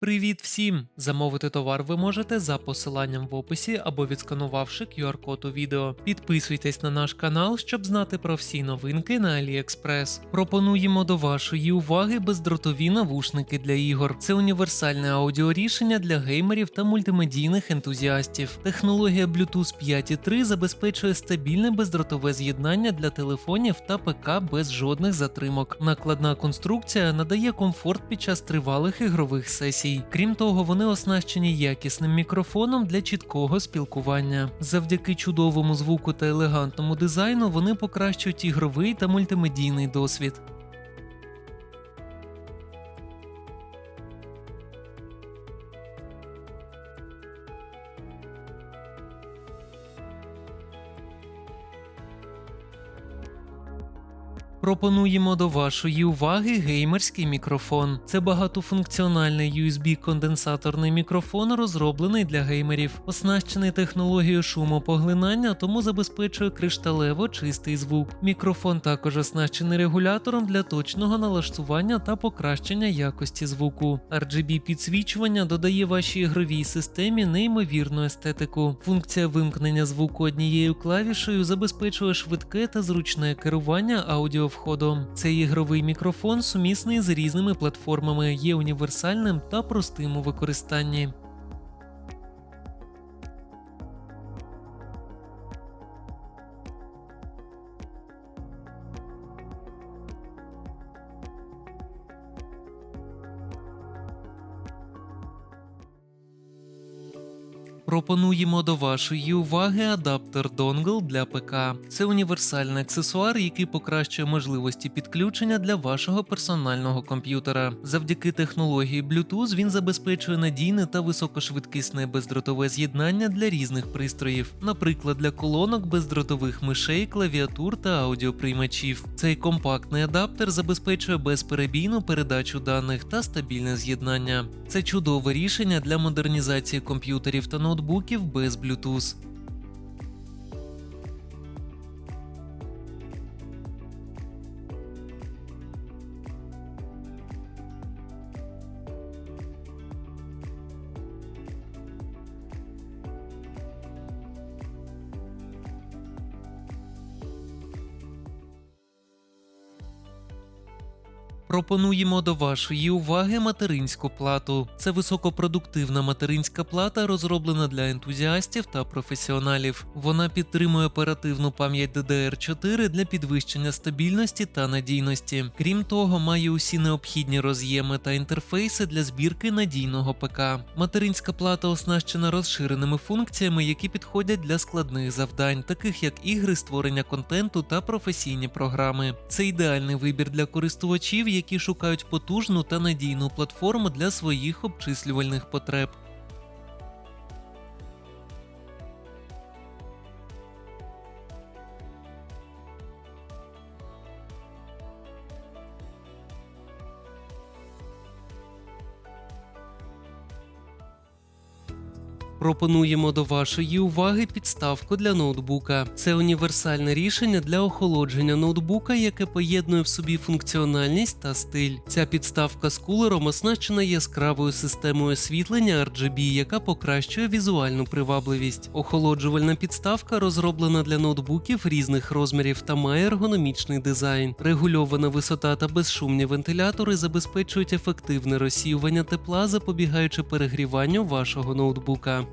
Привіт всім! Замовити товар ви можете за посиланням в описі або відсканувавши QR-код у відео. Підписуйтесь на наш канал, щоб знати про всі новинки на AliExpress. Пропонуємо до вашої уваги бездротові навушники для ігор. Це універсальне аудіорішення для геймерів та мультимедійних ентузіастів. Технологія Bluetooth 5.3 забезпечує стабільне бездротове з'єднання для телефонів та ПК без жодних затримок. Накладна конструкція надає комфорт під час тривалих ігрових сесій. Крім того, вони оснащені якісним мікрофоном для чіткого спілкування. Завдяки чудовому звуку та елегантному дизайну вони покращують ігровий та мультимедійний досвід. Пропонуємо до вашої уваги геймерський мікрофон. Це багатофункціональний USB-конденсаторний мікрофон, розроблений для геймерів, оснащений технологією шумопоглинання, тому забезпечує кришталево чистий звук. Мікрофон також оснащений регулятором для точного налаштування та покращення якості звуку. RGB підсвічування додає вашій ігровій системі неймовірну естетику. Функція вимкнення звуку однією клавішею забезпечує швидке та зручне керування аудіовходом. Цей ігровий мікрофон сумісний з різними платформами, є універсальним та простим у використанні. Пропонуємо до вашої уваги адаптер Dongle для ПК. Це універсальний аксесуар, який покращує можливості підключення для вашого персонального комп'ютера. Завдяки технології Bluetooth він забезпечує надійне та високошвидкісне бездротове з'єднання для різних пристроїв, наприклад, для колонок бездротових мишей, клавіатур та аудіоприймачів. Цей компактний адаптер забезпечує безперебійну передачу даних та стабільне з'єднання. Це чудове рішення для модернізації комп'ютерів та ноутбуків без Bluetooth. Пропонуємо до вашої уваги материнську плату. Це високопродуктивна материнська плата, розроблена для ентузіастів та професіоналів. Вона підтримує оперативну пам'ять DDR4 для підвищення стабільності та надійності. Крім того, має усі необхідні роз'єми та інтерфейси для збірки надійного ПК. Материнська плата оснащена розширеними функціями, які підходять для складних завдань, таких як ігри, створення контенту та професійні програми. Це ідеальний вибір для користувачів, які шукають потужну та надійну платформу для своїх обчислювальних потреб. Пропонуємо до вашої уваги підставку для ноутбука. Це універсальне рішення для охолодження ноутбука, яке поєднує в собі функціональність та стиль. Ця підставка з кулером оснащена яскравою системою освітлення RGB, яка покращує візуальну привабливість. Охолоджувальна підставка розроблена для ноутбуків різних розмірів та має ергономічний дизайн. Регульована висота та безшумні вентилятори забезпечують ефективне розсіювання тепла, запобігаючи перегріванню вашого ноутбука.